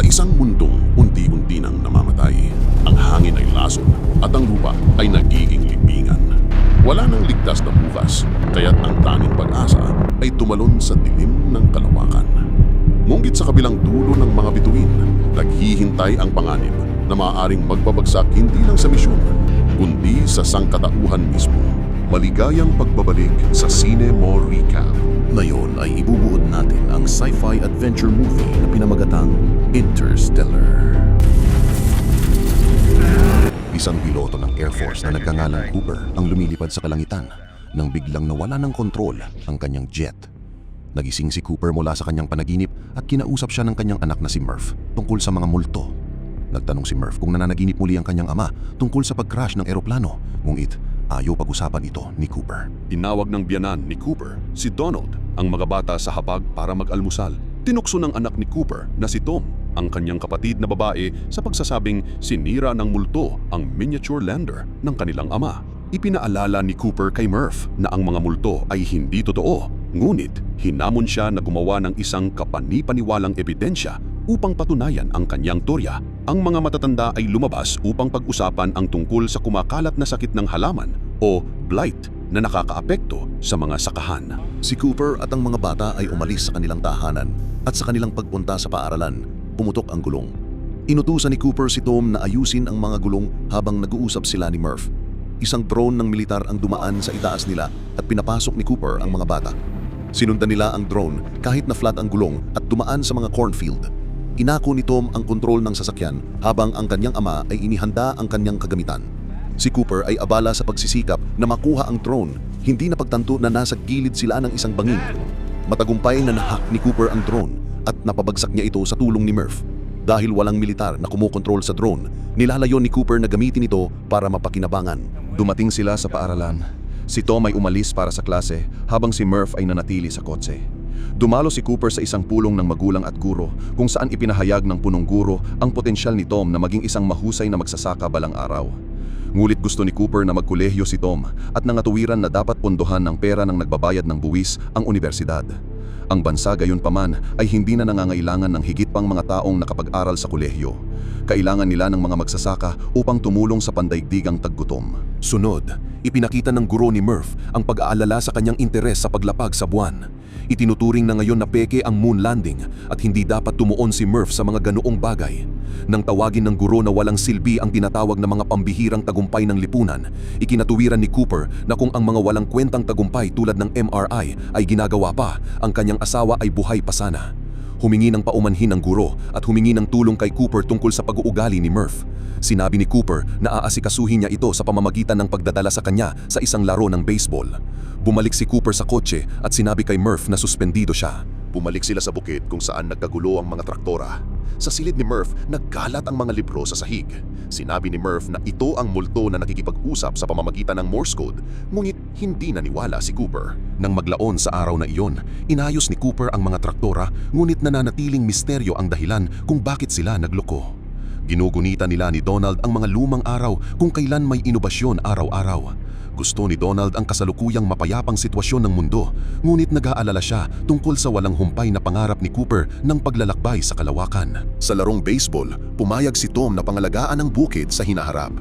Sa isang mundong unti-unti nang namamatay, ang hangin ay lason at ang lupa ay nagiging libingan. Wala nang ligtas na bukas, kaya't ang tanging pag-asa ay tumalon sa dilim ng kalawakan. Ngunit sa kabilang dulo ng mga bituin, naghihintay ang panganib na maaaring magpabagsak hindi lang sa misyon, kundi sa sangkatauhan mismo. Maligayang pagbabalik sa Cine More Recap. Ngayon ay ibubuod natin ang sci-fi adventure movie na pinamagatang Interstellar. Isang piloto ng Air Force na nagkangalang Cooper ang lumilipad sa kalangitan nang biglang nawala ng kontrol ang kanyang jet. Nagising si Cooper mula sa kanyang panaginip at kinausap siya ng kanyang anak na si Murph tungkol sa mga multo. Nagtanong si Murph kung nananaginip muli ang kanyang ama tungkol sa pag-crash ng eroplano, ngunit ayaw pag-usapan ito ni Cooper. Tinawag ng biyanan ni Cooper si Donald ang mga bata sa hapag para mag-almusal. Tinukso ng anak ni Cooper na si Tom ang kanyang kapatid na babae sa pagsasabing sinira ng multo ang miniature lander ng kanilang ama. Ipinaalala ni Cooper kay Murph na ang mga multo ay hindi totoo. Ngunit hinamon siya na gumawa ng isang kapanipaniwalang ebidensya upang patunayan ang kanyang torya. Ang mga matatanda ay lumabas upang pag-usapan ang tungkol sa kumakalat na sakit ng halaman o blight na nakakaapekto sa mga sakahan. Si Cooper at ang mga bata ay umalis sa kanilang tahanan at sa kanilang pagpunta sa paaralan, pumutok ang gulong. Inutusan ni Cooper si Tom na ayusin ang mga gulong habang nag-uusap sila ni Murph. Isang drone ng militar ang dumaan sa itaas nila at pinapasok ni Cooper ang mga bata. Sinundan nila ang drone kahit na flat ang gulong at dumaan sa mga cornfield. Inako ni Tom ang kontrol ng sasakyan habang ang kanyang ama ay inihanda ang kanyang kagamitan. Si Cooper ay abala sa pagsisikap na makuha ang drone, hindi napagtanto na nasa gilid sila ng isang bangin. Matagumpay na nahak ni Cooper ang drone at napabagsak niya ito sa tulong ni Murph. Dahil walang militar na kumokontrol sa drone, nilalayon ni Cooper na gamitin ito para mapakinabangan. Dumating sila sa paaralan. Si Tom ay umalis para sa klase habang si Murph ay nanatili sa kotse. Dumalo si Cooper sa isang pulong ng magulang at guro kung saan ipinahayag ng punong guro ang potensyal ni Tom na maging isang mahusay na magsasaka balang araw. Ngulit gusto ni Cooper na magkolehyo si Tom at nangatuwiran na dapat pondohan ng pera ng nagbabayad ng buwis ang universidad. Ang bansa gayon paman ay hindi na nangangailangan ng higit pang mga taong nakapag-aral sa kolehyo. Kailangan nila ng mga magsasaka upang tumulong sa pandaigdigang taggutom. Sunod, ipinakita ng guro ni Murph ang pag-aalala sa kanyang interes sa paglapag sa buwan. Itinuturing na ngayon na peke ang moon landing at hindi dapat tumuon si Murph sa mga ganoong bagay. Nang tawagin ng guro na walang silbi ang tinatawag na mga pambihirang tagumpay ng lipunan, ikinatuwiran ni Cooper na kung ang mga walang kwentang tagumpay tulad ng MRI ay ginagawa pa, ang kanyang asawa ay buhay pa sana. Humingi ng paumanhin ng guro at humingi ng tulong kay Cooper tungkol sa pag-uugali ni Murph. Sinabi ni Cooper na aasikasuhin niya ito sa pamamagitan ng pagdadala sa kanya sa isang laro ng baseball. Bumalik si Cooper sa kotse at sinabi kay Murph na suspendido siya. Bumalik sila sa bukid kung saan nagkagulo ang mga traktora. Sa silid ni Murph, nagkalat ang mga libro sa sahig. Sinabi ni Murph na ito ang multo na nakikipag-usap sa pamamagitan ng Morse code, ngunit hindi naniwala si Cooper. Nang maglaon sa araw na iyon, inayos ni Cooper ang mga traktora, ngunit nananatiling misteryo ang dahilan kung bakit sila nagloko. Ginugunita nila ni Donald ang mga lumang araw kung kailan may inobasyon araw-araw. Gusto ni Donald ang kasalukuyang mapayapang sitwasyon ng mundo, ngunit nag-aalala siya tungkol sa walang humpay na pangarap ni Cooper ng paglalakbay sa kalawakan. Sa larong baseball, pumayag si Tom na pangalagaan ang bukid sa hinaharap.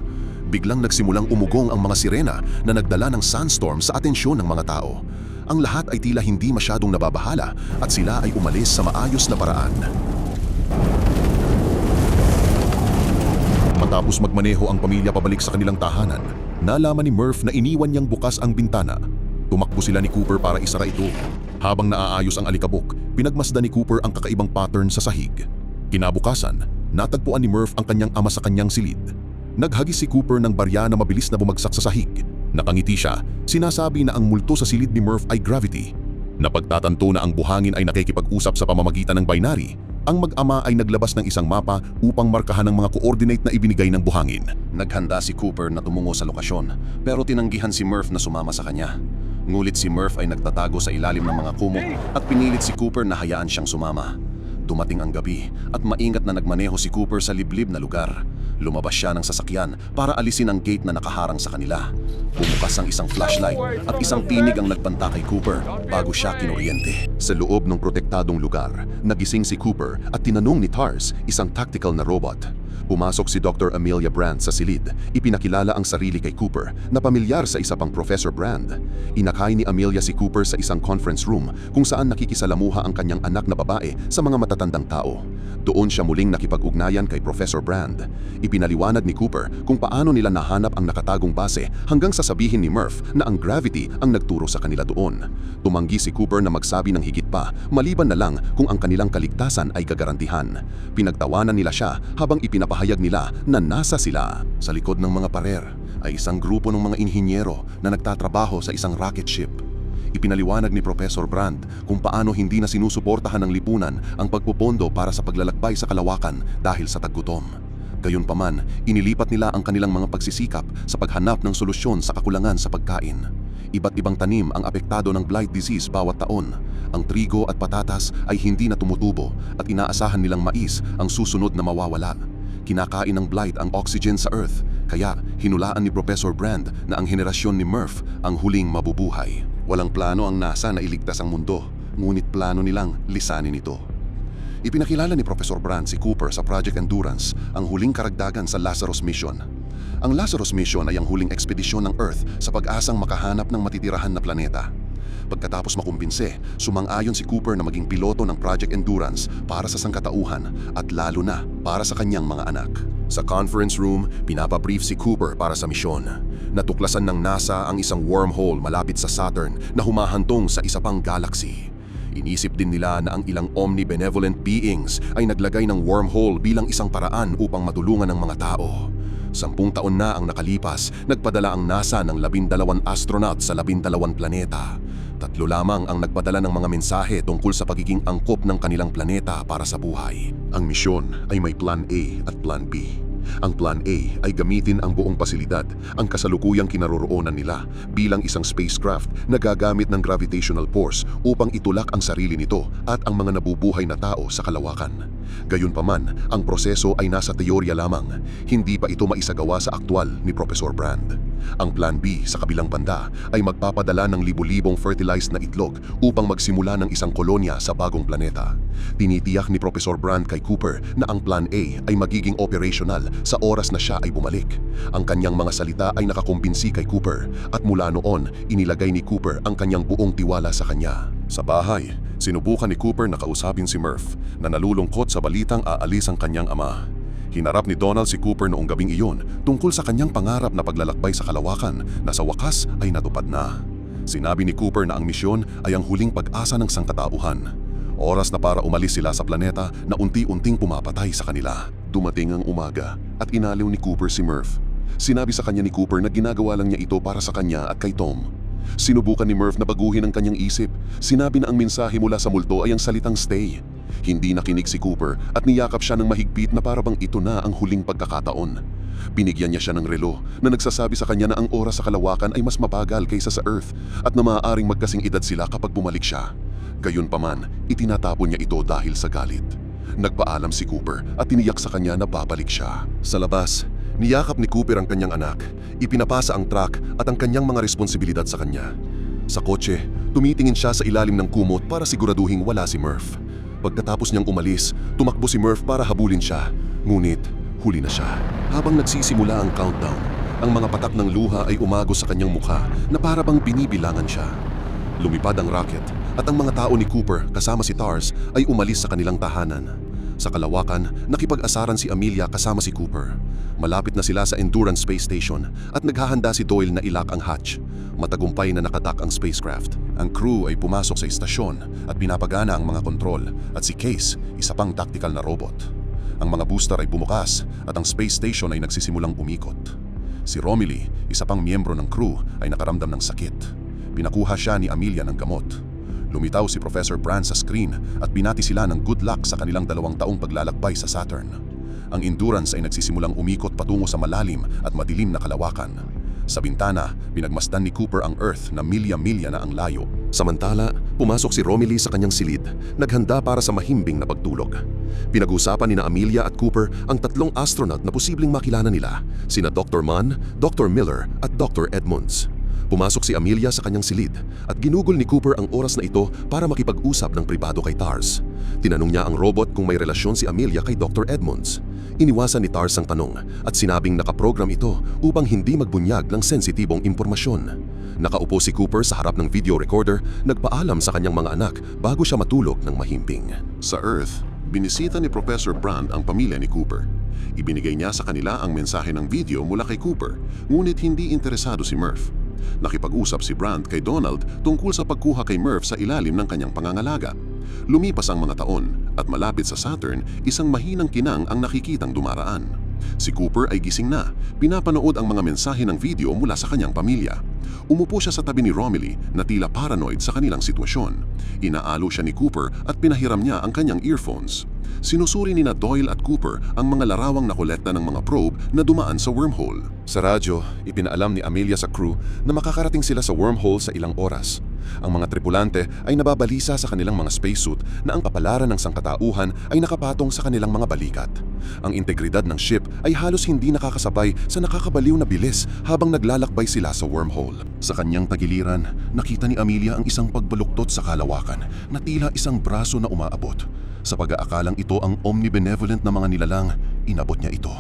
Biglang nagsimulang umugong ang mga sirena na nagdala ng sandstorm sa atensyon ng mga tao. Ang lahat ay tila hindi masyadong nababahala at sila ay umalis sa maayos na paraan. Matapos magmaneho ang pamilya pabalik sa kanilang tahanan, nalaman ni Murph na iniwan niyang bukas ang bintana. Tumakbo sila ni Cooper para isara ito. Habang naaayos ang alikabok, pinagmasdan ni Cooper ang kakaibang pattern sa sahig. Kinabukasan, natagpuan ni Murph ang kanyang ama sa kanyang silid. Naghagis si Cooper ng barya na mabilis na bumagsak sa sahig. Nakangiti siya, sinasabi na ang multo sa silid ni Murph ay gravity. Napagtatanto na ang buhangin ay nakikipag-usap sa pamamagitan ng binary, ang mag-ama ay naglabas ng isang mapa upang markahan ang mga coordinate na ibinigay ng buhangin. Naghanda si Cooper na tumungo sa lokasyon, pero tinanggihan si Murph na sumama sa kanya. Ngulit si Murph ay nagtatago sa ilalim ng mga kumo at pinilit si Cooper na hayaan siyang sumama. Dumating ang gabi at maingat na nagmaneho si Cooper sa liblib na lugar. Lumabas siya ng sasakyan para alisin ang gate na nakaharang sa kanila. Bumukas ang isang flashlight at isang tinig ang nagpanta kay Cooper bago siya kinuryente. Sa loob ng protektadong lugar, nagising si Cooper at tinanong ni Tars, isang tactical na robot. Pumasok si Dr. Amelia Brand sa silid. Ipinakilala ang sarili kay Cooper na pamilyar sa isa pang Professor Brand. Inakay ni Amelia si Cooper sa isang conference room kung saan nakikisalamuha ang kanyang anak na babae sa mga matatandang tao. Doon siya muling nakipag-ugnayan kay Professor Brand. Ipinaliwanag ni Cooper kung paano nila nahanap ang nakatagong base hanggang sasabihin ni Murph na ang gravity ang nagturo sa kanila doon. Tumanggi si Cooper na magsabi ng higit pa maliban na lang kung ang kanilang kaligtasan ay gagarantihan. Pinagtawanan nila siya habang ipinapahayag nila na nasa sila. Sa likod ng mga parer ay isang grupo ng mga inhinyero na nagtatrabaho sa isang rocket ship. Ipinaliwanag ni Professor Brand kung paano hindi na sinusuportahan ng lipunan ang pagpupondo para sa paglalakbay sa kalawakan dahil sa taggutom. Gayunpaman, inilipat nila ang kanilang mga pagsisikap sa paghanap ng solusyon sa kakulangan sa pagkain. Iba't ibang tanim ang apektado ng blight disease bawat taon. Ang trigo at patatas ay hindi na tumutubo at inaasahan nilang mais ang susunod na mawawala. Kinakain ng blight ang oxygen sa Earth, kaya hinulaan ni Professor Brand na ang henerasyon ni Murph ang huling mabubuhay. Walang plano ang NASA na iligtas ang mundo, ngunit plano nilang lisanin ito. Ipinakilala ni Professor Brand si Cooper sa Project Endurance, ang huling karagdagan sa Lazarus Mission. Ang Lazarus Mission ay ang huling ekspedisyon ng Earth sa pag-asang makahanap ng matitirahan na planeta. Pagkatapos makumbinse, sumang-ayon si Cooper na maging piloto ng Project Endurance para sa sangkatauhan at lalo na para sa kanyang mga anak. Sa conference room, pinapabrief si Cooper para sa misyon. Natuklasan ng NASA ang isang wormhole malapit sa Saturn na humahantong sa isa pang galaxy. Inisip din nila na ang ilang omni-benevolent beings ay naglagay ng wormhole bilang isang paraan upang matulungan ng mga tao. Sampung taon na ang nakalipas, nagpadala ang NASA ng labindalawang astronaut sa labindalawang planeta. Tatlo lamang ang nagpadala ng mga mensahe tungkol sa pagiging angkop ng kanilang planeta para sa buhay. Ang misyon ay may Plan A at Plan B. Ang Plan A ay gamitin ang buong pasilidad, ang kasalukuyang kinaroroonan nila bilang isang spacecraft na gagamit ng gravitational force upang itulak ang sarili nito at ang mga nabubuhay na tao sa kalawakan. Gayunpaman, ang proseso ay nasa teorya lamang, hindi pa ito maisagawa sa aktwal ni Professor Brand. Ang Plan B sa kabilang banda ay magpapadala ng libu-libong fertilized na itlog upang magsimula ng isang kolonya sa bagong planeta. Tinitiyak ni Professor Brand kay Cooper na ang Plan A ay magiging operational sa oras na siya ay bumalik. Ang kanyang mga salita ay nakakumbinsi kay Cooper at mula noon inilagay ni Cooper ang kanyang buong tiwala sa kanya. Sa bahay, sinubukan ni Cooper na kausapin si Murph na nalulungkot sa balitang aalis ang kanyang ama. Hinarap ni Donald si Cooper noong gabing iyon tungkol sa kanyang pangarap na paglalakbay sa kalawakan na sa wakas ay natupad na. Sinabi ni Cooper na ang misyon ay ang huling pag-asa ng sangkatauhan. Oras na para umalis sila sa planeta na unti-unting pumapatay sa kanila. Dumating ang umaga at inaliw ni Cooper si Murph. Sinabi sa kanya ni Cooper na ginagawa lang niya ito para sa kanya at kay Tom. Sinubukan ni Murph na baguhin ang kanyang isip. Sinabi na ang mensahe mula sa multo ay ang salitang stay. Hindi nakinig si Cooper at niyakap siya ng mahigpit na parabang ito na ang huling pagkakataon. Binigyan niya siya ng relo na nagsasabi sa kanya na ang oras sa kalawakan ay mas mabagal kaysa sa Earth at na maaaring magkasing edad sila kapag bumalik siya. Gayunpaman, itinatapon niya ito dahil sa galit. Nagpaalam si Cooper at tiniyak sa kanya na babalik siya. Sa labas, niyakap ni Cooper ang kanyang anak, ipinapasa ang truck at ang kanyang mga responsibilidad sa kanya. Sa kotse, tumitingin siya sa ilalim ng kumot para siguraduhing wala si Murph. Pagkatapos niyang umalis, tumakbo si Murph para habulin siya. Ngunit, huli na siya. Habang nagsisimula ang countdown, ang mga patak ng luha ay umagos sa kanyang mukha na para bang binibilangan siya. Lumipad ang rocket at ang mga tao ni Cooper kasama si Tars ay umalis sa kanilang tahanan. Sa kalawakan, nakipag-asaran si Amelia kasama si Cooper. Malapit na sila sa Endurance Space Station at naghahanda si Doyle na ilak ang hatch. Matagumpay na nakatak ang spacecraft. Ang crew ay pumasok sa istasyon at pinapagana ang mga kontrol at si Case, isa pang tactical na robot. Ang mga booster ay bumukas at ang space station ay nagsisimulang umikot. Si Romilly, isa pang miyembro ng crew, ay nakaramdam ng sakit. Pinakuha siya ni Amelia ng gamot. Lumitaw si Professor Brand sa screen at binati sila ng good luck sa kanilang dalawang taong paglalakbay sa Saturn. Ang Endurance ay nagsisimulang umikot patungo sa malalim at madilim na kalawakan. Sa bintana, pinagmasdan ni Cooper ang Earth na milya-milya na ang layo. Samantala, pumasok si Romilly sa kanyang silid, naghanda para sa mahimbing na pagtulog. Pinag-usapan ni na Amelia at Cooper ang tatlong astronaut na posibleng makilala nila, sina Dr. Mann, Dr. Miller at Dr. Edmonds. Pumasok si Amelia sa kanyang silid at ginugol ni Cooper ang oras na ito para makipag-usap ng pribado kay Tars. Tinanong niya ang robot kung may relasyon si Amelia kay Dr. Edmonds. Iniwasan ni Tars ang tanong at sinabing nakaprogram ito upang hindi magbunyag ng sensitibong impormasyon. Nakaupo si Cooper sa harap ng video recorder, nagpaalam sa kanyang mga anak bago siya matulog ng mahimping. Sa Earth, binisita ni Professor Brand ang pamilya ni Cooper. Ibinigay niya sa kanila ang mensahe ng video mula kay Cooper, ngunit hindi interesado si Murph. Nakipag-usap si Brand kay Donald tungkol sa pagkuha kay Murph sa ilalim ng kanyang pangangalaga. Lumipas ang mga taon at malapit sa Saturn, isang mahinang kinang ang nakikitang dumaraan. Si Cooper ay gising na, pinapanood ang mga mensahe ng video mula sa kanyang pamilya. Umupo siya sa tabi ni Romilly na tila paranoid sa kanilang sitwasyon. Inaalo siya ni Cooper at pinahiram niya ang kanyang earphones. Sinusuri ni na Doyle at Cooper ang mga larawang nakolekta ng mga probe na dumaan sa wormhole. Sa radyo, ipinaalam ni Amelia sa crew na makakarating sila sa wormhole sa ilang oras. Ang mga tripulante ay nababalisa sa kanilang mga spacesuit na ang kapalaran ng sangkatauhan ay nakapatong sa kanilang mga balikat. Ang integridad ng ship ay halos hindi nakakasabay sa nakakabaliw na bilis habang naglalakbay sila sa wormhole. Sa kanyang tagiliran, nakita ni Amelia ang isang pagbaluktot sa kalawakan na tila isang braso na umaabot. Sa pag-aakalang ito ang omnibenevolent na mga nilalang, inabot niya ito.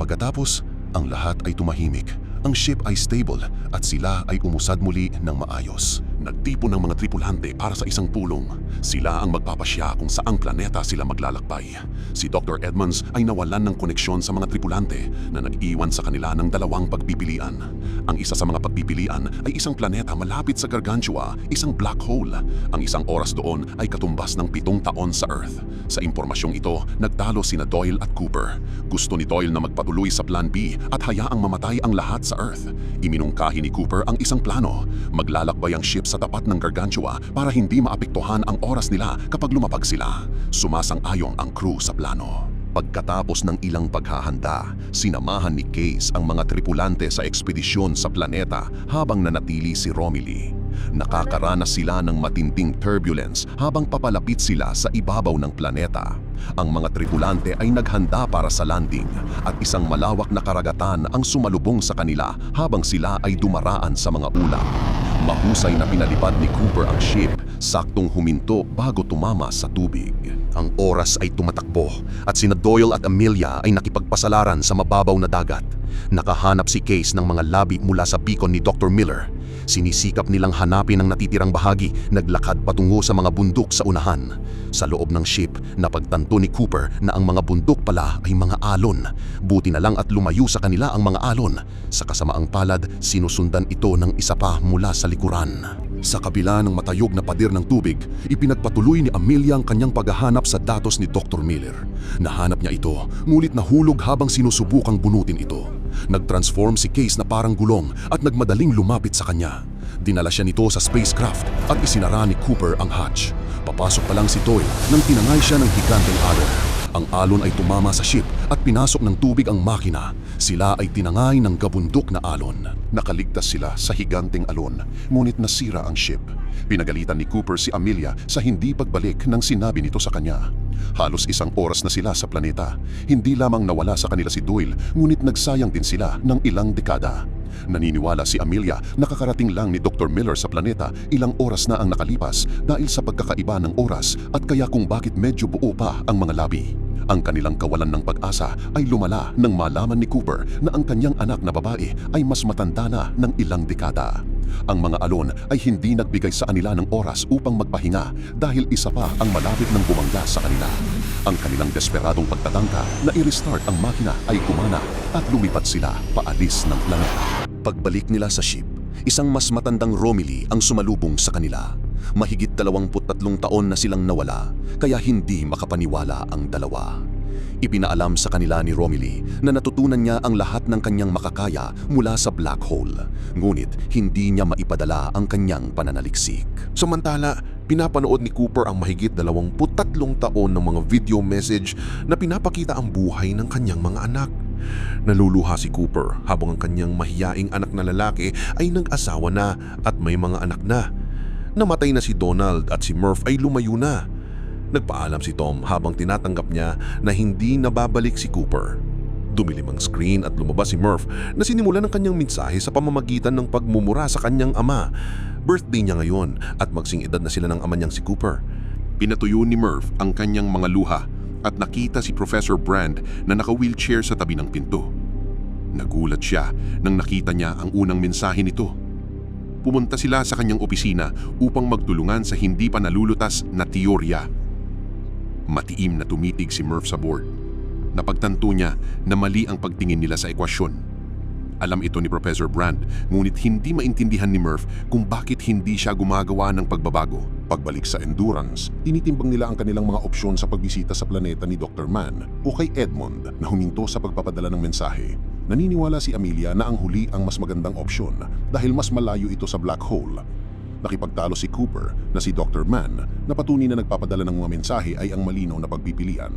Pagkatapos, ang lahat ay tumahimik. Ang ship ay stable at sila ay umusad muli ng maayos. Nagtipon ng mga tripulante para sa isang pulong. Sila ang magpapasya kung saang planeta sila maglalakbay. Si Dr. Edmonds ay nawalan ng koneksyon sa mga tripulante na nag-iwan sa kanila ng dalawang pagpipilian. Ang isa sa mga pagpipilian ay isang planeta malapit sa Gargantua, isang black hole. Ang isang oras doon ay katumbas ng pitong taon sa Earth. Sa impormasyong ito, nagtalo sina Doyle at Cooper. Gusto ni Doyle na magpatuloy sa Plan B at hayaang mamatay ang lahat sa Earth. Iminungkahi ni Cooper ang isang plano. Maglalakbay ang ship sa tapat ng Gargantua para hindi maapektuhan ang oras nila kapag lumapag sila. Sumasang-ayong ang crew sa plano. Pagkatapos ng ilang paghahanda, sinamahan ni Case ang mga tripulante sa ekspedisyon sa planeta habang nanatili si Romilly. Nakakaranas sila ng matinding turbulence habang papalapit sila sa ibabaw ng planeta. Ang mga tripulante ay naghanda para sa landing at isang malawak na karagatan ang sumalubong sa kanila habang sila ay dumaraan sa mga ulap. Mahusay na pinalipad ni Cooper ang ship, saktong huminto bago tumama sa tubig. Ang oras ay tumatakbo at sina Doyle at Amelia ay nakipagpasalaran sa mababaw na dagat. Nakahanap si Case ng mga labi mula sa beacon ni Dr. Miller. Sinisikap nilang hanapin ang natitirang bahagi, naglakad patungo sa mga bundok sa unahan. Sa loob ng ship, napagtanto ni Cooper na ang mga bundok pala ay mga alon. Buti na lang at lumayo sa kanila ang mga alon. Sa kasamaang palad, sinusundan ito ng isa pa mula sa likuran. Sa kabila ng matayog na pader ng tubig, ipinagpatuloy ni Amelia ang kanyang paghahanap sa datos ni Dr. Miller. Nahanap niya ito, ngulit nahulog habang sinusubukang bunutin ito. Nag-transform si Case na parang gulong at nagmadaling lumapit sa kanya. Dinala siya nito sa spacecraft at isinara ni Cooper ang hatch. Papasok pa lang si Doyle nang tinangay siya ng higanteng alon. Ang alon ay tumama sa ship at pinasok ng tubig ang makina. Sila ay tinangay ng gabundok na alon. Nakaligtas sila sa higanteng alon, ngunit nasira ang ship. Pinagalitan ni Cooper si Amelia sa hindi pagbalik ng sinabi nito sa kanya. Halos isang oras na sila sa planeta. Hindi lamang nawala sa kanila si Doyle, ngunit nagsayang din sila ng ilang dekada. Naniniwala si Amelia na kakarating lang ni Dr. Miller sa planeta ilang oras na ang nakalipas dahil sa pagkakaiba ng oras at kaya kung bakit medyo buo pa ang mga labi. Ang kanilang kawalan ng pag-asa ay lumala nang malaman ni Cooper na ang kanyang anak na babae ay mas matanda na ng ilang dekada. Ang mga alon ay hindi nagbigay sa kanila ng oras upang magpahinga dahil isa pa ang malapit ng bumangga sa kanila. Ang kanilang desperadong pagtatangka na i-restart ang makina ay kumana at lumipat sila paalis ng planeta. Pagbalik nila sa ship, isang mas matandang Romilly ang sumalubong sa kanila. Mahigit 23 taon na silang nawala, kaya hindi makapaniwala ang dalawa. Ipinaalam sa kanila ni Romilly na natutunan niya ang lahat ng kanyang makakaya mula sa black hole, ngunit hindi niya maipadala ang kanyang pananaliksik. Samantala, pinapanood ni Cooper ang mahigit 23 taon ng mga video message na pinapakita ang buhay ng kanyang mga anak. Naluluha si Cooper habang ang kanyang mahiyaing anak na lalaki ay nag-asawa na at may mga anak na. Namatay na si Donald at si Murph ay lumayo na. Nagpaalam si Tom habang tinatanggap niya na hindi nababalik si Cooper. Dumilim ang screen at lumabas si Murph na sinimulan ng kanyang mensahe sa pamamagitan ng pagmumura sa kanyang ama. Birthday niya ngayon at magsing edad na sila ng ama niyang si Cooper. Pinatuyo ni Murph ang kanyang mga luha at nakita si Professor Brand na naka-wheelchair sa tabi ng pinto. Nagulat siya nang nakita niya ang unang mensahe nito. Pumunta sila sa kanyang opisina upang magtulungan sa hindi pa nalulutas na teorya. Matiim na tumitig si Murph sa board. Napagtanto niya na mali ang pagtingin nila sa ekwasyon. Alam ito ni Professor Brand, ngunit hindi maintindihan ni Murph kung bakit hindi siya gumagawa ng pagbabago. Pagbalik sa endurance, tinitimbang nila ang kanilang mga opsyon sa pagbisita sa planeta ni Dr. Mann o kay Edmond na huminto sa pagpapadala ng mensahe. Naniniwala si Amelia na ang huli ang mas magandang opsyon dahil mas malayo ito sa black hole. Nakipagtalo si Cooper na si Dr. Mann na patunay na nagpapadala ng mga mensahe ay ang malinaw na pagpipilian.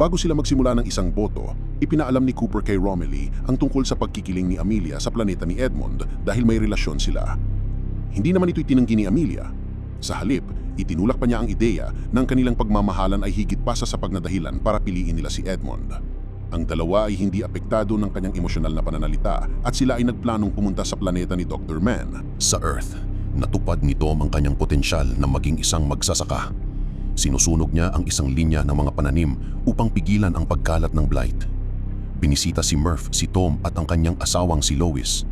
Bago sila magsimula ng isang boto, ipinaalam ni Cooper kay Romilly ang tungkol sa pagkikiling ni Amelia sa planeta ni Edmond dahil may relasyon sila. Hindi naman ito itinanggi ni Amelia. Sa halip, itinulak pa niya ang ideya ng kanilang pagmamahalan ay higit pa sa sapag na dahilan para piliin nila si Edmond. Ang dalawa ay hindi apektado ng kanyang emosyonal na pananalita at sila ay nagplanong pumunta sa planeta ni Dr. Mann. Sa Earth, natupad ni Tom ang kanyang potensyal na maging isang magsasaka. Sinusunog niya ang isang linya ng mga pananim upang pigilan ang pagkalat ng blight. Binisita si Murph, si Tom at ang kanyang asawang si Lois.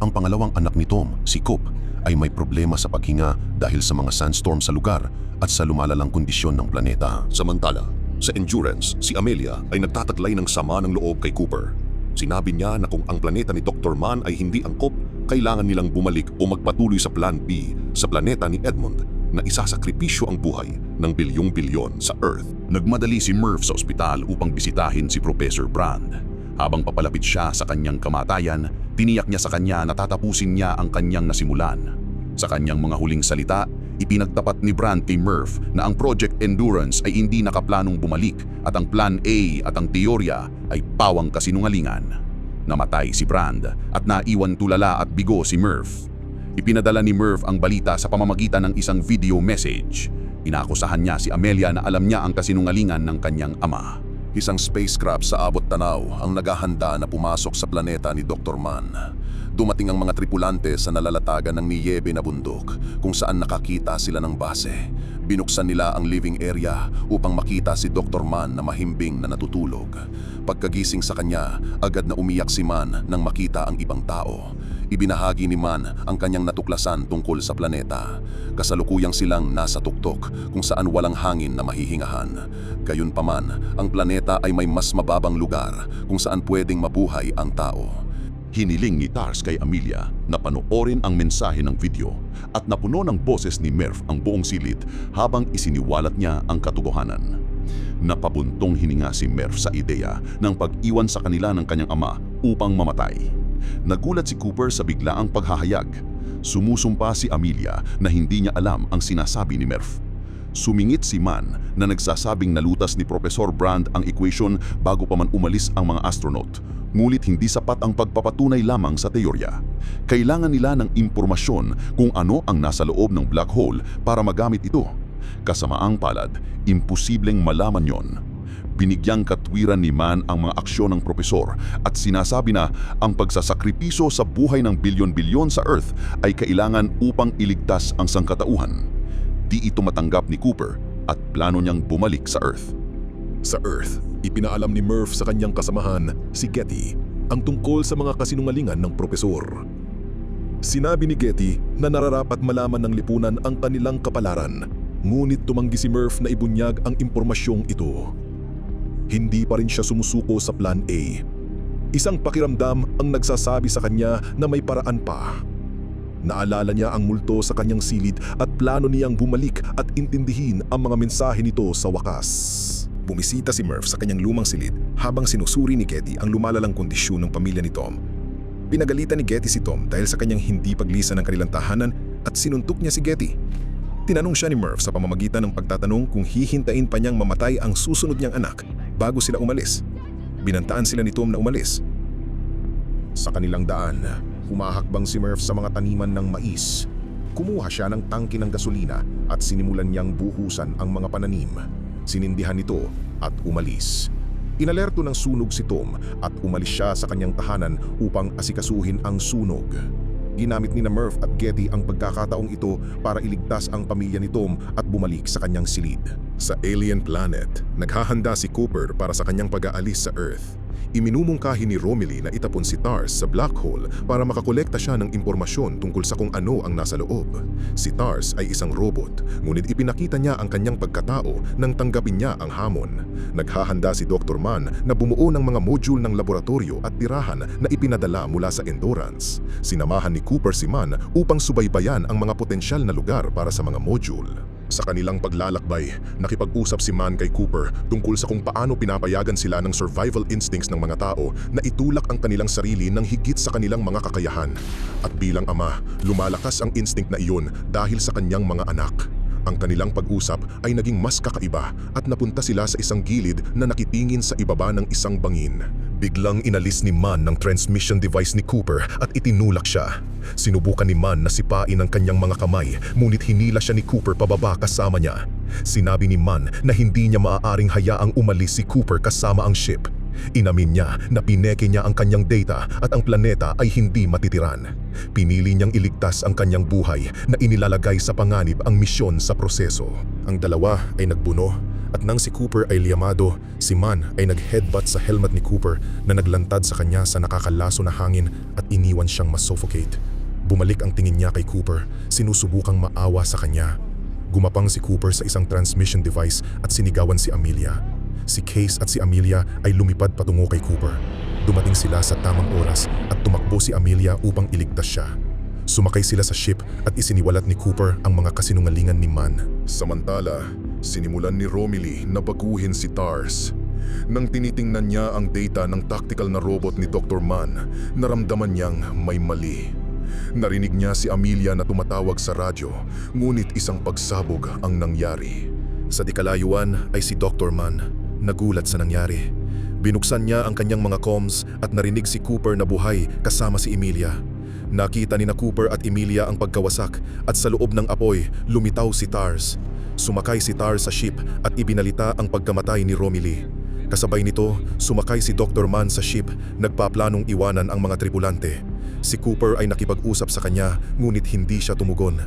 Ang pangalawang anak ni Tom, si Coop, ay may problema sa paghinga dahil sa mga sandstorm sa lugar at sa lumalalang kondisyon ng planeta. Samantala, sa endurance, si Amelia ay nagtataglay ng sama ng loob kay Cooper. Sinabi niya na kung ang planeta ni Dr. Mann ay hindi angkop, kailangan nilang bumalik o magpatuloy sa Plan B sa planeta ni Edmond na isasakripisyo ang buhay ng bilyong-bilyon sa Earth. Nagmadali si Murph sa ospital upang bisitahin si Professor Brand. Habang papalapit siya sa kanyang kamatayan, tiniyak niya sa kanya na tatapusin niya ang kanyang nasimulan. Sa kanyang mga huling salita, ipinagtapat ni Brand kay Murph na ang Project Endurance ay hindi nakaplanong bumalik at ang Plan A at ang teorya ay pawang kasinungalingan. Namatay si Brand at naiwan tulala at bigo si Murph. Ipinadala ni Murph ang balita sa pamamagitan ng isang video message. Inakusahan niya si Amelia na alam niya ang kasinungalingan ng kanyang ama. Isang spacecraft sa abot tanaw ang naghahanda na pumasok sa planeta ni Dr. Mann. Dumating ang mga tripulante sa nalalatagan ng niyebe na bundok kung saan nakakita sila ng base. Binuksan nila ang living area upang makita si Dr. Mann na mahimbing na natutulog. Pagkagising sa kanya, agad na umiyak si Mann nang makita ang ibang tao. Ibinahagi ni Mann ang kanyang natuklasan tungkol sa planeta. Kasalukuyang silang nasa tuktok kung saan walang hangin na mahihingahan. Gayunpaman, ang planeta ay may mas mababang lugar kung saan pwedeng mabuhay ang tao. Hiniling ni Tars kay Amelia na panoorin ang mensahe ng video at napuno ng boses ni Murph ang buong silid habang isiniwalat niya ang katotohanan. Napabuntong hininga si Murph sa ideya ng pag-iwan sa kanila ng kanyang ama upang mamatay. Nagulat si Cooper sa biglaang paghahayag. Sumusumpa si Amelia na hindi niya alam ang sinasabi ni Murph. Sumingit si Man na nagsasabing nalutas ni Professor Brand ang equation bago pa man umalis ang mga astronaut. Ngunit hindi sapat ang pagpapatunay lamang sa teorya. Kailangan nila ng impormasyon kung ano ang nasa loob ng black hole para magamit ito. Kasamaang palad, imposibleng malaman yon. Binigyang katwiran ni Man ang mga aksyon ng propesor at sinasabi na ang pagsasakripiso sa buhay ng bilyon-bilyon sa Earth ay kailangan upang iligtas ang sangkatauhan. Di ito matanggap ni Cooper at plano niyang bumalik sa Earth. Sa Earth, ipinaalam ni Murph sa kanyang kasamahan, si Getty, ang tungkol sa mga kasinungalingan ng propesor. Sinabi ni Getty na nararapat malaman ng lipunan ang kanilang kapalaran, ngunit tumanggi si Murph na ibunyag ang impormasyong ito. Hindi pa rin siya sumusuko sa Plan A. Isang pakiramdam ang nagsasabi sa kanya na may paraan pa. Naalala niya ang multo sa kanyang silid at plano niyang bumalik at intindihin ang mga mensahe nito sa wakas. Bumisita si Murph sa kanyang lumang silid habang sinusuri ni Getty ang lumalalang kondisyon ng pamilya ni Tom. Pinagalitan ni Getty si Tom dahil sa kanyang hindi paglisan ng kanilang tahanan at sinuntok niya si Getty. Tinanong siya ni Murph sa pamamagitan ng pagtatanong kung hihintayin pa niyang mamatay ang susunod niyang anak bago sila umalis. Binantaan sila ni Tom na umalis. Sa kanilang daan, humahakbang si Murph sa mga taniman ng mais. Kumuha siya ng tangke ng gasolina at sinimulan niyang buhusan ang mga pananim. Sinindihan ito at umalis. Inalerto ng sunog si Tom at umalis siya sa kanyang tahanan upang asikasuhin ang sunog. Ginamit ni na Murph at Getty ang pagkakataong ito para iligtas ang pamilya ni Tom at bumalik sa kanyang silid. Sa alien planet, naghahanda si Cooper para sa kanyang pag-aalis sa Earth. Iminumungkahi ni Romilly na itapon si Tars sa black hole para makakolekta siya ng impormasyon tungkol sa kung ano ang nasa loob. Si Tars ay isang robot, ngunit ipinakita niya ang kanyang pagkatao nang tanggapin niya ang hamon. Naghahanda si Dr. Mann na bumuo ng mga module ng laboratorio at tirahan na ipinadala mula sa Endurance. Sinamahan ni Cooper si Mann upang subaybayan ang mga potensyal na lugar para sa mga module. Sa kanilang paglalakbay, nakipag-usap si Mann kay Cooper tungkol sa kung paano pinapayagan sila ng survival instincts ng mga tao na itulak ang kanilang sarili ng higit sa kanilang mga kakayahan. At bilang ama, lumalakas ang instinct na iyon dahil sa kanyang mga anak. Ang kanilang pag-usap ay naging mas kakaiba at napunta sila sa isang gilid na nakitingin sa ibaba ng isang bangin. Biglang inalis ni Man ng transmission device ni Cooper at itinulak siya. Sinubukan ni Man na sipain ang kanyang mga kamay ngunit hinila siya ni Cooper pababa kasama niya. Sinabi ni Man na hindi niya maaaring hayaang umalis si Cooper kasama ang ship. Inamin niya na pineke niya ang kanyang data at ang planeta ay hindi matitiran. Pinili niyang iligtas ang kanyang buhay na inilalagay sa panganib ang misyon sa proseso. Ang dalawa ay nagbuno at nang si Cooper ay liyamado, si Man ay nag-headbutt sa helmet ni Cooper na naglantad sa kanya sa nakakalaso na hangin at iniwan siyang masuffocate. Bumalik ang tingin niya kay Cooper, sinusubukang maawa sa kanya. Gumapang si Cooper sa isang transmission device at sinigawan si Amelia. Si Case at si Amelia ay lumipad patungo kay Cooper. Dumating sila sa tamang oras at tumakbo si Amelia upang iligtas siya. Sumakay sila sa ship at isiniwalat ni Cooper ang mga kasinungalingan ni Man. Samantala, sinimulan ni Romilly na baguhin si Tars. Nang tinitingnan niya ang data ng tactical na robot ni Dr. Man, naramdaman niyang may mali. Narinig niya si Amelia na tumatawag sa radyo, ngunit isang pagsabog ang nangyari. Sa dikalayuan ay si Dr. Man, nagulat sa nangyari. Binuksan niya ang kanyang mga comms at narinig si Cooper na buhay kasama si Emilia. Nakita ni na Cooper at Emilia ang pagkawasak at sa loob ng apoy lumitaw si Tars. Sumakay si Tars sa ship at ibinalita ang pagkamatay ni Romilly. Kasabay nito, sumakay si Dr. Man sa ship, nagpaplanong iwanan ang mga tripulante. Si Cooper ay nakipag-usap sa kanya ngunit hindi siya tumugon.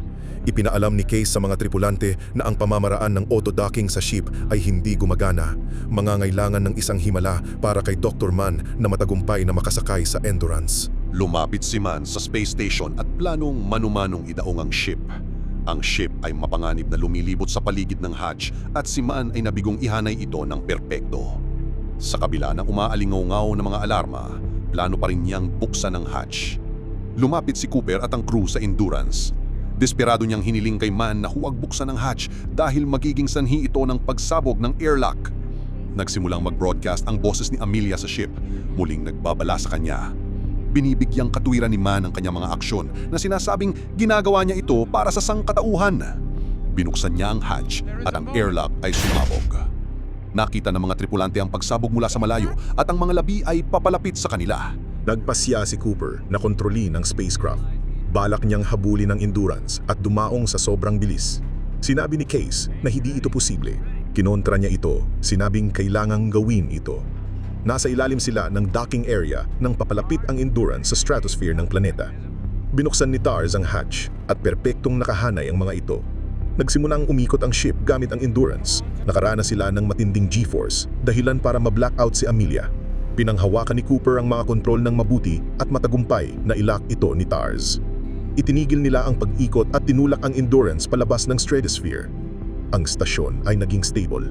Ipinaalam ni Case sa mga tripulante na ang pamamaraan ng auto-docking sa ship ay hindi gumagana. Mangangailangan ng isang himala para kay Dr. Man na matagumpay na makasakay sa Endurance. Lumapit si Man sa space station at planong manumanong idaong ang ship. Ang ship ay mapanganib na lumilibot sa paligid ng hatch at si Man ay nabigong ihanay ito ng perpekto. Sa kabila ng umaalingaw ng mga alarma, plano pa rin niyang buksan ang hatch. Lumapit si Cooper at ang crew sa Endurance. Desperado niyang hiniling kay Man na huwag buksan ang hatch dahil magiging sanhi ito ng pagsabog ng airlock. Nagsimulang mag-broadcast ang boses ni Amelia sa ship, muling nagbabala sa kanya. Binibigyang katuwiran ni Man ang kanyang mga aksyon na sinasabing ginagawa niya ito para sa sangkatauhan. Binuksan niya ang hatch at ang airlock ay sumabog. Nakita ng mga tripulante ang pagsabog mula sa malayo at ang mga labi ay papalapit sa kanila. Nagpasya si Cooper na kontrolin ang spacecraft. Balak niyang habulin ang endurance at dumaong sa sobrang bilis. Sinabi ni Case na hindi ito posible. Kinontra niya ito, sinabing kailangang gawin ito. Nasa ilalim sila ng docking area nang papalapit ang endurance sa stratosphere ng planeta. Binuksan ni Tars ang hatch at perpektong nakahanay ang mga ito. Nagsimulang umikot ang ship gamit ang endurance. Nakaranas sila ng matinding G-force, dahilan para ma-blackout si Amelia. Pinanghawakan ni Cooper ang mga kontrol ng mabuti at matagumpay na ilak ito ni Tars. Itinigil nila ang pag-ikot at tinulak ang endurance palabas ng stratosphere. Ang stasyon ay naging stable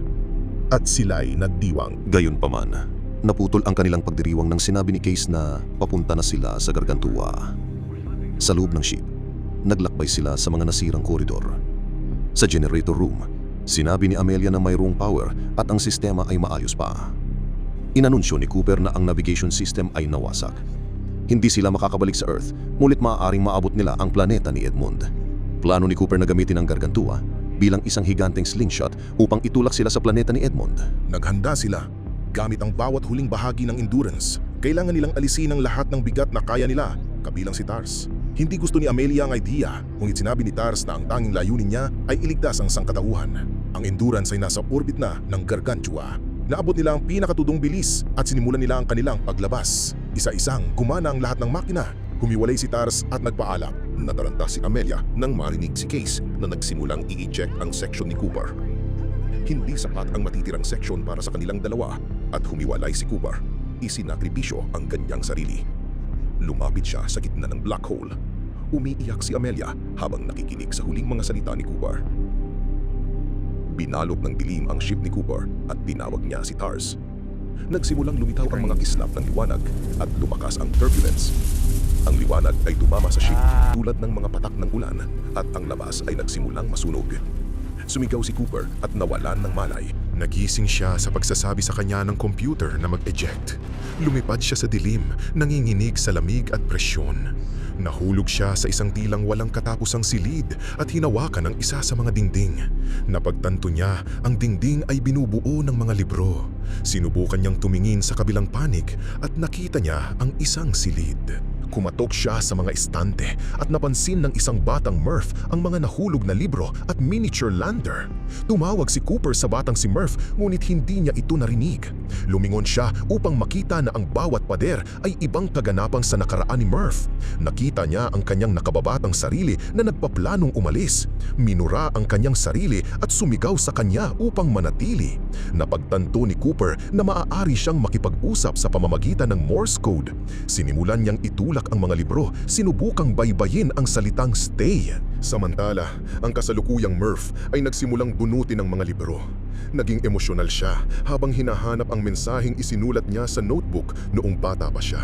at sila'y nagdiwang. Gayunpaman, naputol ang kanilang pagdiriwang nang sinabi ni Case na papunta na sila sa Gargantua. Sa loob ng ship, naglakbay sila sa mga nasirang koridor. Sa generator room, sinabi ni Amelia na mayroong power at ang sistema ay maayos pa. Inanunsyo ni Cooper na ang navigation system ay nawasak. Hindi sila makakabalik sa Earth, mulit maaaring maabot nila ang planeta ni Edmund. Plano ni Cooper na gamitin ang Gargantua bilang isang higanteng slingshot upang itulak sila sa planeta ni Edmund. Naghanda sila gamit ang bawat huling bahagi ng endurance. Kailangan nilang alisin ang lahat ng bigat na kaya nila, kabilang si Tars. Hindi gusto ni Amelia ang idea, ngunit sinabi ni Tars na ang tanging layunin niya ay iligtas ang sangkatauhan. Ang endurance ay nasa orbit na ng Gargantua. Naabot nila ang pinakatudong bilis at sinimulan nila ang kanilang paglabas. Isa-isang gumana ang lahat ng makina. Humiwalay si Tars at nagpaalam. Nataranta si Amelia nang marinig si Case na nagsimulang i-eject ang section ni Cooper. Hindi sapat ang matitirang section para sa kanilang dalawa at humiwalay si Cooper. Isinakripisyo ang kanyang sarili. Lumapit siya sa gitna ng black hole. Umiiyak si Amelia habang nakikinig sa huling mga salita ni Cooper. Binalot ng dilim ang ship ni Cooper at tinawag niya si Tars. Nagsimulang lumitaw ang mga kislap ng liwanag at lumakas ang turbulence. Ang liwanag ay tumama sa ship tulad ng mga patak ng ulan at ang labas ay nagsimulang masunog. Sumigaw si Cooper at nawalan ng malay. Nagising siya sa pagsasabi sa kanya ng computer na mag-eject. Lumipad siya sa dilim, nanginginig sa lamig at presyon. Nahulog siya sa isang tilang walang katapusang silid at hinawakan ang isa sa mga dingding. Napagtanto niya ang dingding ay binubuo ng mga libro. Sinubukan niyang tumingin sa kabilang panig at nakita niya ang isang silid. Kumatok siya sa mga estante at napansin ng isang batang Murph ang mga nahulog na libro at miniature lander. Tumawag si Cooper sa batang si Murph ngunit hindi niya ito narinig. Lumingon siya upang makita na ang bawat pader ay ibang kaganapang sa nakaraan ni Murph. Nakita niya ang kanyang nakababatang sarili na nagpaplanong umalis. Minura ang kanyang sarili at sumigaw sa kanya upang manatili. Napagtanto ni Cooper na maaari siyang makipag-usap sa pamamagitan ng Morse code. Sinimulan niyang itulak ang mga libro, sinubukang baybayin ang salitang stay. Samantala, ang kasalukuyang Murph ay nagsimulang bunutin ang mga libro. Naging emosyonal siya habang hinahanap ang mensaheng isinulat niya sa notebook noong bata pa siya.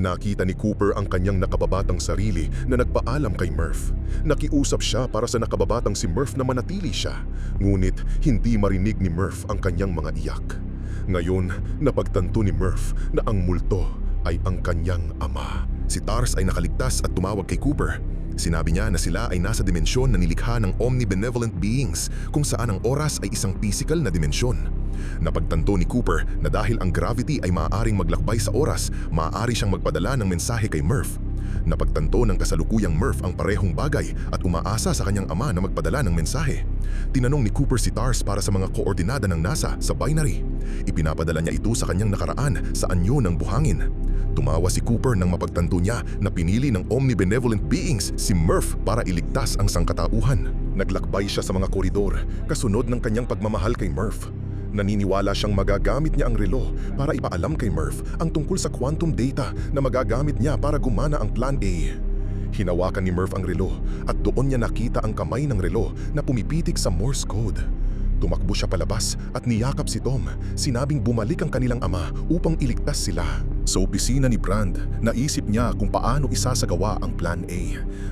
Nakita ni Cooper ang kanyang nakababatang sarili na nagpaalam kay Murph. Nakiusap siya para sa nakababatang si Murph na manatili siya. Ngunit hindi marinig ni Murph ang kanyang mga iyak. Ngayon, napagtanto ni Murph na ang multo ay ang kanyang ama. Si Tars ay nakaligtas at tumawag kay Cooper. Sinabi niya na sila ay nasa dimensyon na nilikha ng omnibenevolent beings kung saan ang oras ay isang physical na dimensyon. Napagtanto ni Cooper na dahil ang gravity ay maaaring maglakbay sa oras, maaari siyang magpadala ng mensahe kay Murph. Napagtanto ng kasalukuyang Murph ang parehong bagay at umaasa sa kanyang ama na magpadala ng mensahe. Tinanong ni Cooper si Tars para sa mga koordinada ng NASA sa binary. Ipinapadala niya ito sa kanyang nakaraan sa anyo ng buhangin. Tumawa si Cooper nang mapagtanto niya na pinili ng omnibenevolent beings si Murph para iligtas ang sangkatauhan. Naglakbay siya sa mga koridor kasunod ng kanyang pagmamahal kay Murph. Naniniwala siyang magagamit niya ang relo para ipaalam kay Murph ang tungkol sa quantum data na magagamit niya para gumana ang Plan A. Hinawakan ni Murph ang relo at doon niya nakita ang kamay ng relo na pumipitik sa Morse code. Tumakbo siya palabas at niyakap si Tom. Sinabing bumalik ang kanilang ama upang iligtas sila. Sa opisina ni Brand, naisip niya kung paano isasagawa ang Plan A.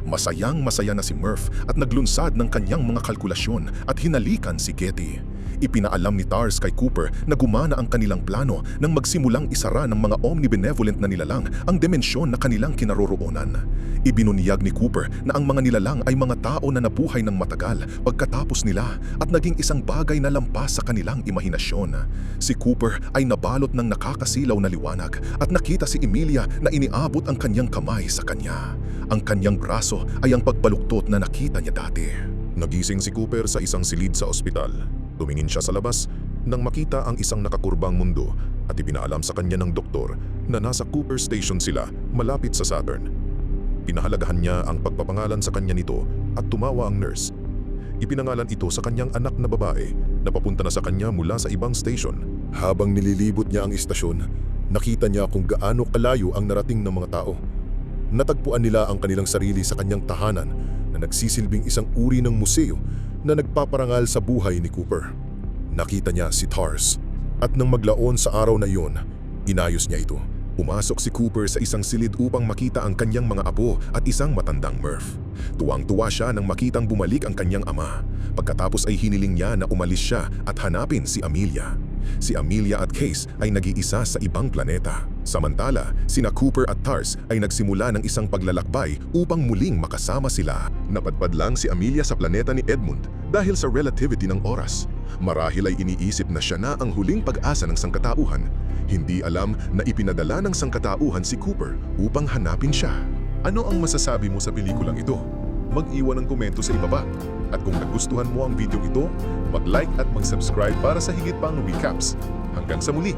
Masayang masaya na si Murph at naglunsad ng kanyang mga kalkulasyon at hinalikan si Getty. Ipinaalam ni Tars kay Cooper na gumana ang kanilang plano nang magsimulang isara ng mga omnibenevolent na nilalang ang dimensyon na kanilang kinaroroonan. Ibinunyag ni Cooper na ang mga nilalang ay mga tao na nabuhay ng matagal pagkatapos nila at naging isang bagay na lampas sa kanilang imahinasyon. Si Cooper ay nabalot ng nakakasilaw na liwanag at nakita si Emilia na iniabot ang kanyang kamay sa kanya. Ang kanyang braso ay ang pagbaluktot na nakita niya dati. Nagising si Cooper sa isang silid sa ospital. Tumingin siya sa labas nang makita ang isang nakakurbang mundo at ipinaalam sa kanya ng doktor na nasa Cooper Station sila malapit sa Saturn. Pinahalagahan niya ang pagpapangalan sa kanya nito at tumawa ang nurse. Ipinangalan ito sa kanyang anak na babae na papunta na sa kanya mula sa ibang station. Habang nililibot niya ang istasyon, nakita niya kung gaano kalayo ang narating ng mga tao. Natagpuan nila ang kanilang sarili sa kanyang tahanan na nagsisilbing isang uri ng museo na nagpaparangal sa buhay ni Cooper. Nakita niya si Tars at nang maglaon sa araw na iyon, inayos niya ito. Pumasok si Cooper sa isang silid upang makita ang kanyang mga apo at isang matandang Murph. Tuwang-tuwa siya nang makitang bumalik ang kanyang ama. Pagkatapos ay hiniling niya na umalis siya at hanapin si Amelia. Si Amelia at Case ay nag-iisa sa ibang planeta. Samantala, sina Cooper at Tars ay nagsimula ng isang paglalakbay upang muling makasama sila. Napadpad lang si Amelia sa planeta ni Edmund dahil sa relativity ng oras. Marahil ay iniisip na siya na ang huling pag-asa ng sangkatauhan. Hindi alam na ipinadala ng sangkatauhan si Cooper upang hanapin siya. Ano ang masasabi mo sa pelikulang ito? Mag-iwan ng komento sa ibaba. At kung nagustuhan mo ang video ito, mag-like at mag-subscribe para sa higit pang recaps. Hanggang sa muli!